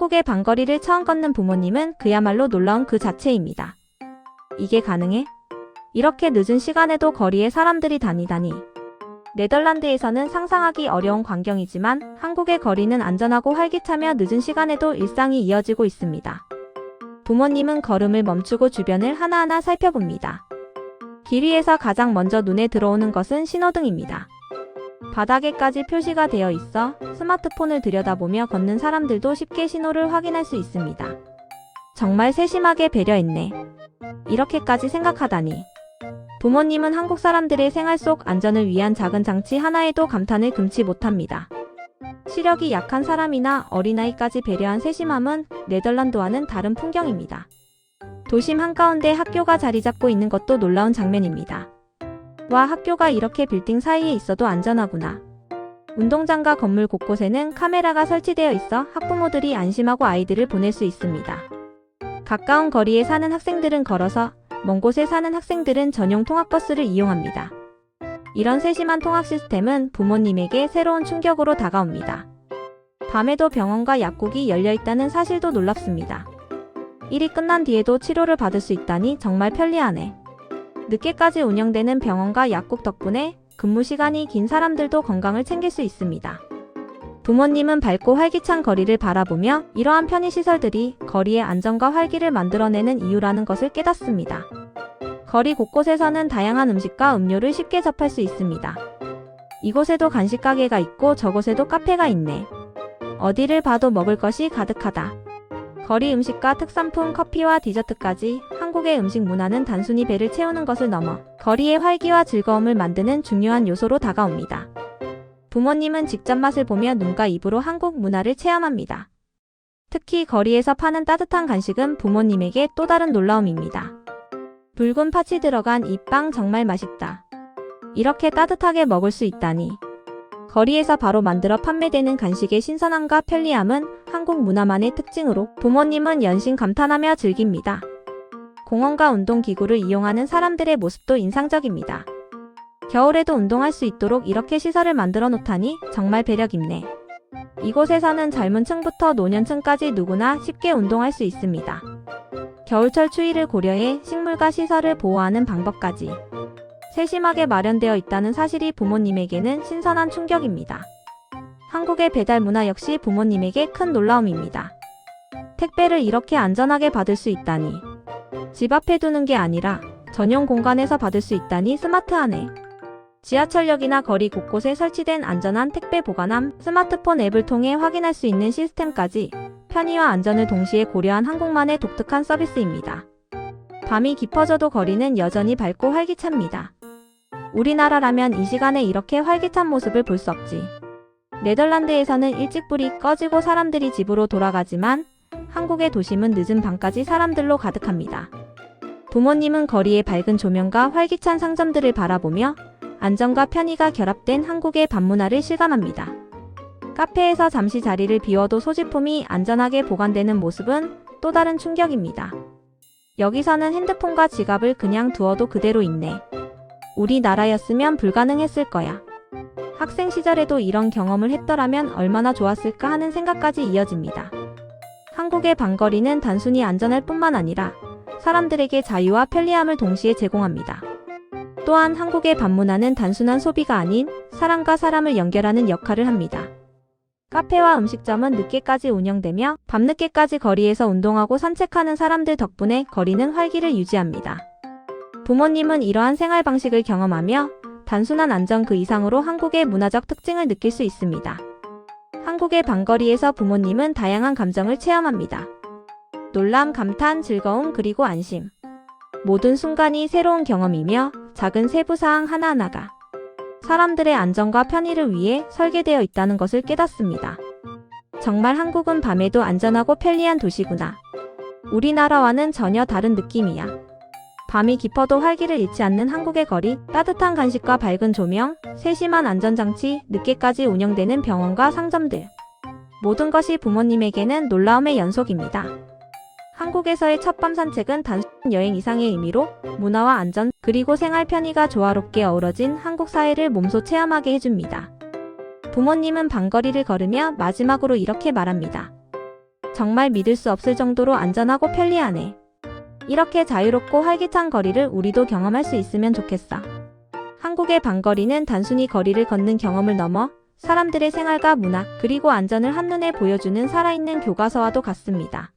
한국의 방거리를 처음 걷는 부모님은 그야말로 놀라운 그 자체입니다. 이게 가능해? 이렇게 늦은 시간에도 거리에 사람들이 다니다니. 네덜란드에서는 상상하기 어려운 광경이지만 한국의 거리는 안전하고 활기차며 늦은 시간에도 일상이 이어지고 있습니다. 부모님은 걸음을 멈추고 주변을 하나하나 살펴봅니다. 길 위에서 가장 먼저 눈에 들어오는 것은 신호등입니다. 바닥에까지 표시가 되어 있어 스마트폰을 들여다보며 걷는 사람들도 쉽게 신호를 확인할 수 있습니다. 정말 세심하게 배려했네. 이렇게까지 생각하다니. 부모님은 한국 사람들의 생활 속 안전을 위한 작은 장치 하나에도 감탄을 금치 못합니다. 시력이 약한 사람이나 어린아이까지 배려한 세심함은 네덜란드와는 다른 풍경입니다. 도심 한가운데 학교가 자리 잡고 있는 것도 놀라운 장면입니다. 와 학교가 이렇게 빌딩 사이에 있어도 안전하구나. 운동장과 건물 곳곳에는 카메라가 설치되어 있어 학부모들이 안심하고 아이들을 보낼 수 있습니다. 가까운 거리에 사는 학생들은 걸어서 먼 곳에 사는 학생들은 전용 통학버스를 이용합니다. 이런 세심한 통학 시스템은 부모님에게 새로운 충격으로 다가옵니다. 밤에도 병원과 약국이 열려 있다는 사실도 놀랍습니다. 일이 끝난 뒤에도 치료를 받을 수 있다니 정말 편리하네. 늦게까지 운영되는 병원과 약국 덕분에 근무 시간이 긴 사람들도 건강을 챙길 수 있습니다. 부모님은 밝고 활기찬 거리를 바라보며 이러한 편의시설들이 거리의 안전과 활기를 만들어내는 이유라는 것을 깨닫습니다. 거리 곳곳에서는 다양한 음식과 음료를 쉽게 접할 수 있습니다. 이곳에도 간식 가게가 있고 저곳에도 카페가 있네. 어디를 봐도 먹을 것이 가득하다. 거리 음식과 특산품 커피와 디저트까지 한국의 음식 문화는 단순히 배를 채우는 것을 넘어 거리의 활기와 즐거움을 만드는 중요한 요소로 다가옵니다. 부모님은 직접 맛을 보며 눈과 입으로 한국 문화를 체험합니다. 특히 거리에서 파는 따뜻한 간식은 부모님에게 또 다른 놀라움입니다. 붉은 팥이 들어간 이 빵 정말 맛있다. 이렇게 따뜻하게 먹을 수 있다니. 거리에서 바로 만들어 판매되는 간식의 신선함과 편리함은 한국 문화만의 특징으로 부모님은 연신 감탄하며 즐깁니다. 공원과 운동기구를 이용하는 사람들의 모습도 인상적입니다. 겨울에도 운동할 수 있도록 이렇게 시설을 만들어 놓다니 정말 배려 깊네. 이곳에서는 젊은 층부터 노년층까지 누구나 쉽게 운동할 수 있습니다. 겨울철 추위를 고려해 식물과 시설을 보호하는 방법까지 세심하게 마련되어 있다는 사실이 부모님에게는 신선한 충격입니다. 한국의 배달 문화 역시 부모님에게 큰 놀라움입니다. 택배를 이렇게 안전하게 받을 수 있다니. 집 앞에 두는 게 아니라 전용 공간에서 받을 수 있다니 스마트하네. 지하철역이나 거리 곳곳에 설치된 안전한 택배 보관함, 스마트폰 앱을 통해 확인할 수 있는 시스템까지 편의와 안전을 동시에 고려한 한국만의 독특한 서비스입니다. 밤이 깊어져도 거리는 여전히 밝고 활기찹니다. 우리나라라면 이 시간에 이렇게 활기찬 모습을 볼 수 없지. 네덜란드에서는 일찍 불이 꺼지고 사람들이 집으로 돌아가지만 한국의 도심은 늦은 밤까지 사람들로 가득합니다. 부모님은 거리의 밝은 조명과 활기찬 상점들을 바라보며 안전과 편의가 결합된 한국의 밤문화를 실감합니다. 카페에서 잠시 자리를 비워도 소지품이 안전하게 보관되는 모습은 또 다른 충격입니다. 여기서는 핸드폰과 지갑을 그냥 두어도 그대로 있네. 우리나라였으면 불가능했을 거야. 학생 시절에도 이런 경험을 했더라면 얼마나 좋았을까 하는 생각까지 이어집니다. 한국의 방거리는 단순히 안전할 뿐만 아니라 사람들에게 자유와 편리함을 동시에 제공합니다. 또한 한국의 밤문화는 단순한 소비가 아닌 사람과 사람을 연결하는 역할을 합니다. 카페와 음식점은 늦게까지 운영되며 밤늦게까지 거리에서 운동하고 산책하는 사람들 덕분에 거리는 활기를 유지합니다. 부모님은 이러한 생활 방식을 경험하며 단순한 안전 그 이상으로 한국의 문화적 특징을 느낄 수 있습니다. 한국의 방거리에서 부모님은 다양한 감정을 체험합니다. 놀람, 감탄, 즐거움, 그리고 안심. 모든 순간이 새로운 경험이며 작은 세부사항 하나하나가 사람들의 안전과 편의를 위해 설계되어 있다는 것을 깨닫습니다. 정말 한국은 밤에도 안전하고 편리한 도시구나. 우리나라와는 전혀 다른 느낌이야. 밤이 깊어도 활기를 잃지 않는 한국의 거리, 따뜻한 간식과 밝은 조명, 세심한 안전장치, 늦게까지 운영되는 병원과 상점들. 모든 것이 부모님에게는 놀라움의 연속입니다. 한국에서의 첫밤 산책은 단순 여행 이상의 의미로 문화와 안전 그리고 생활 편의가 조화롭게 어우러진 한국 사회를 몸소 체험하게 해줍니다. 부모님은 방거리를 걸으며 마지막으로 이렇게 말합니다. 정말 믿을 수 없을 정도로 안전하고 편리하네. 이렇게 자유롭고 활기찬 거리를 우리도 경험할 수 있으면 좋겠어. 한국의 방거리는 단순히 거리를 걷는 경험을 넘어 사람들의 생활과 문화, 그리고 안전을 한눈에 보여주는 살아있는 교과서와도 같습니다.